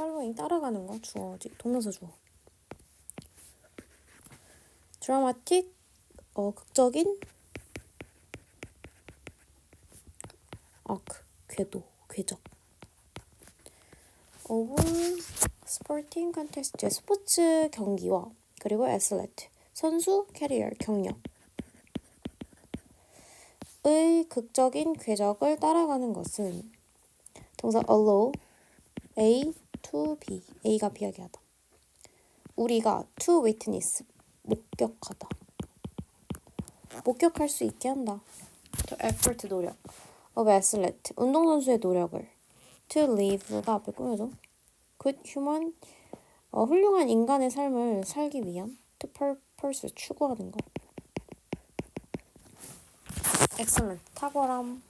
following 따라가는 거 주어지 동명사 주어. 드라마틱 어 극적인 아크 궤도 궤적. 오브 스포팅 컨테스트 스포츠 경기와 그리고 애슬레트 선수 캐리어 경력 의 극적인 궤적을 따라가는 것은 동사 allow A to B A가 B하게 하다 우리가 to witness 목격하다 목격할 수 있게 한다 to effort 노력 of athlete 운동선수의 노력을 to live가 앞에 꾸며줘 good human 어, 훌륭한 인간의 삶을 살기 위한 to purpose 추구하는 것 excellent 탁월함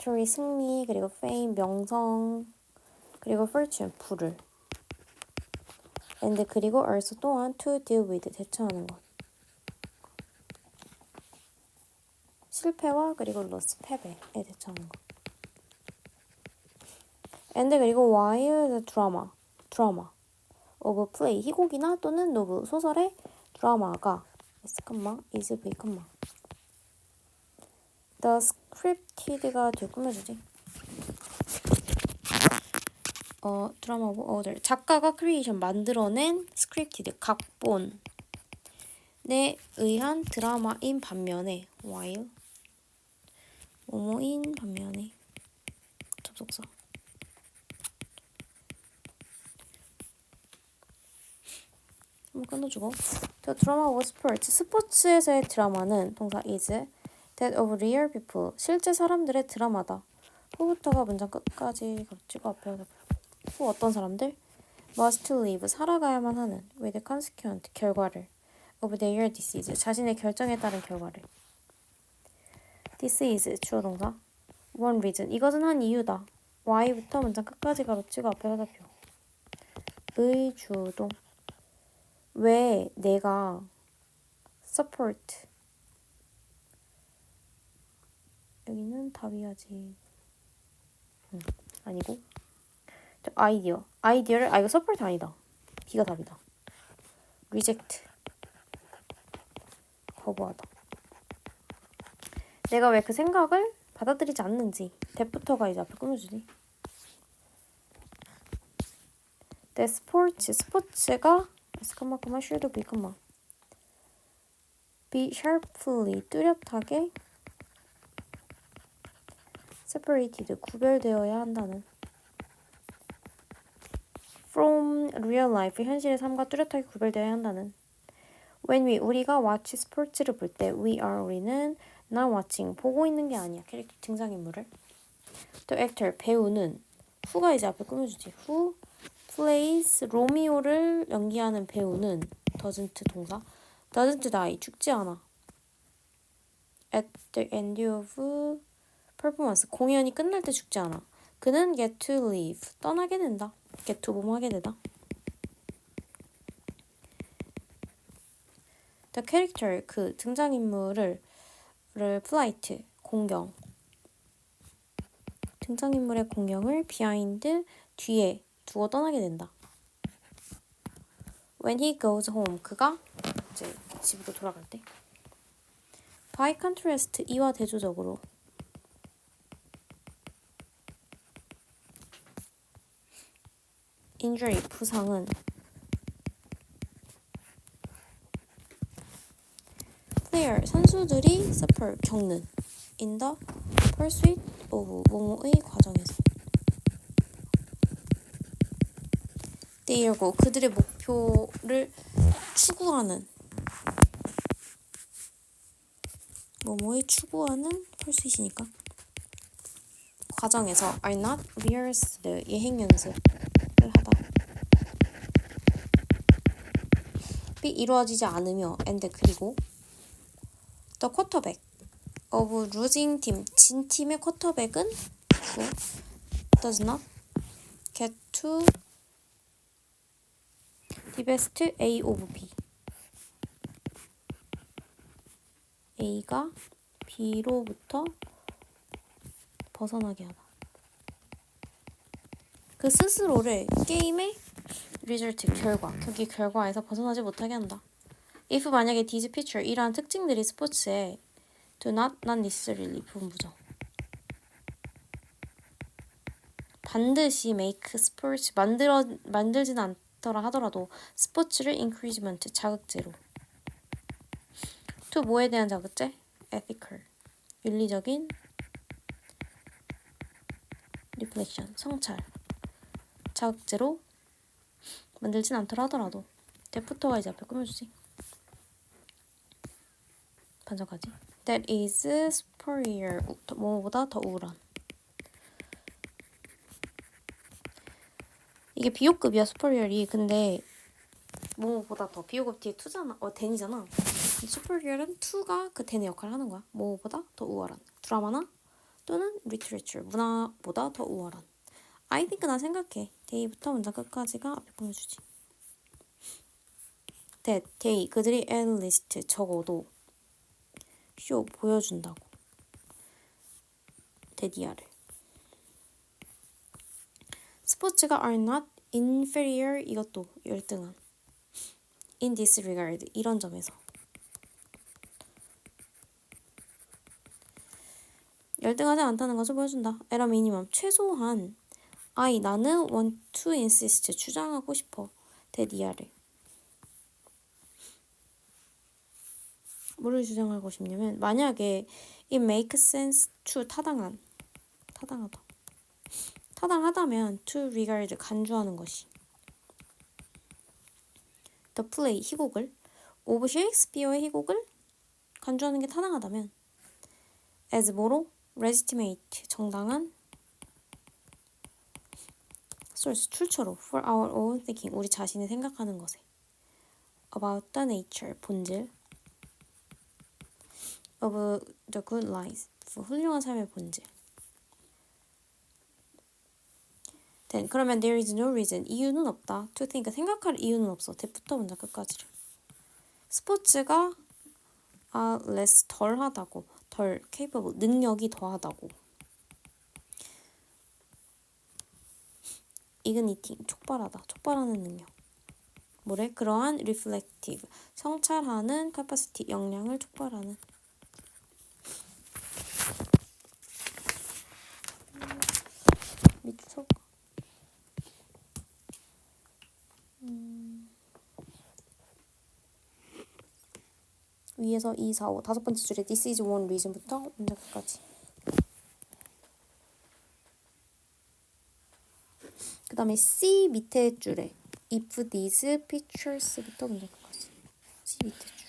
victory 승리 그리고 fame 명성 그리고 fortune 부를 and 그리고 also 또한 deal with 대처하는 것 실패와 그리고 loss 패배에 대처하는 것 and 그리고 the drama drama of play 희곡이나 또는 노브 소설의 드라마가 잠깐만 is be 잠깐만 the scripted가 뒤에 꾸며주지? 어 드라마 오브 어들 작가가 크리에이션 만들어낸 scripted 각본에 의한 드라마인 반면에 while. 뭐뭐인 반면에. 접속사. 한번 끊어주고. The drama 스포츠에서의 드라마는 동사 is that of real people. 실제 사람들의 드라마다. 후부터가 문장 끝까지 겹치고 앞에 후 어떤 사람들? Must live. 살아가야만 하는. With consequent. 결과를. Of their disease. 자신의 결정에 따른 결과를. Disease. 주어 동사. One reason. 이것은 한 이유다. Why부터 문장 끝까지 가로치고 앞에 화살표 의 주동. 왜 내가 support 여기는 답이야지 응, 아니고 저 아이디어 아이디어를 아 이거 support 아니다 B가 답이다 reject 거부하다 내가 왜 그 생각을 받아들이지 않는지 대부터가 이제 앞에 끊어주지 내 스포츠 스포츠가 should be 그만 be sharply 뚜렷하게 separated 구별되어야 한다는 from real life 현실의 삶과 뚜렷하게 구별되어야 한다는 when we 우리가 watch 스포츠를 볼 때 we are 우리는 not watching 보고 있는 게 아니야 캐릭터 등장인물을 the actor 배우는 후가 이제 앞에 꾸며주지 who plays 로미오를 연기하는 배우는 doesn't 동사 doesn't die 죽지 않아 at the end of performance 공연이 끝날 때 죽지 않아 그는 get to leave 떠나게 된다 get to 뭐뭐 하게 되다 the character 그 등장인물을 를 flight 공경 등장인물의 공경을 behind 뒤에 두고 떠나게 된다. When he goes home, 그가 이제 집으로 돌아갈 때. By contrast, 이와 대조적으로 injury, 부상은 player, 선수들이 suffer, 겪는 in the pursuit of 뭐뭐의 과정에서 their고 그들의 목표를 추구하는 뭐뭐의 추구하는 pursuit이니까 과정에서 are not rehearsed 예행 연습 을 하다 이 이루어지지 않으며 and 그리고 the quarterback of losing team 진 팀의 쿼터백은 그 does not get to the best A of B A가 B로부터 벗어나게 하다. 그 스스로를 게임의 리절트 결과, 경기 결과에서 벗어나지 못하게 한다. if 만약에 these feature 이러한 특징들이 스포츠에 do not not necessarily 분부정. 반드시 make sports 만들어 만들지는 않더라 하더라도 스포츠를 encouragement 자극제로. to 뭐에 대한 자극제? ethical 윤리적인 reflection 성찰 자극제로 만들진 않더라 하더라도 대부터가 이제 앞에 꾸며주지. 반전까지. That is superior 더- 뭐보다 더 우울한. 이게 비호급이야 superior이. 근데 뭐보다 더 비호급 뒤에 투잖아. 어 den이잖아. superior은 to가 그 den의 역할을 하는 거야. 뭐보다 더 우월한. 드라마나 또는 literature 문화보다 더 우월한. I think 나 생각해 데이부터 문장 끝까지가 앞에 꾸며주지. that they 그들이 at least 적어도 쇼 보여준다고. 데디아를. 스포츠가 are not inferior 이것도 열등한. in this regard 이런 점에서. 열등하지 않다는 것을 보여준다. 에라 미니멈 최소한 I 나는 to insist 주장하고 싶어. 데디아를. 뭐를 주장하고 싶냐면 만약에 it makes sense to 타당한 타당하다. 타당하다면 to regard 간주하는 것이. The play 희곡을. 오브 셰익스피어의 희곡을 간주하는 게 타당하다면 as 뭐로? Legitimate 정당한 source 출처로 for our own thinking 우리 자신이 생각하는 것에 about the nature 본질 of the good life 훌륭한 삶의 본질 then 그러면 there is no reason 이유는 없다 to think 생각할 이유는 없어 대부터 문장 끝까지를 스포츠가 아 less 덜하다고 덜 capable 능력이 더하다고 igniting 촉발하다. 촉발하는 능력. 뭐래? 그러한 reflective. 성찰하는 capacity 역량을 촉발하는. 밑에 쳐 위에서 2, 4, 5 다섯 번째 줄에 this is one reason부터 문장 끝까지 다음에 C 밑에 줄에 if these pictures부터 문장 끝까지 C 밑에 줄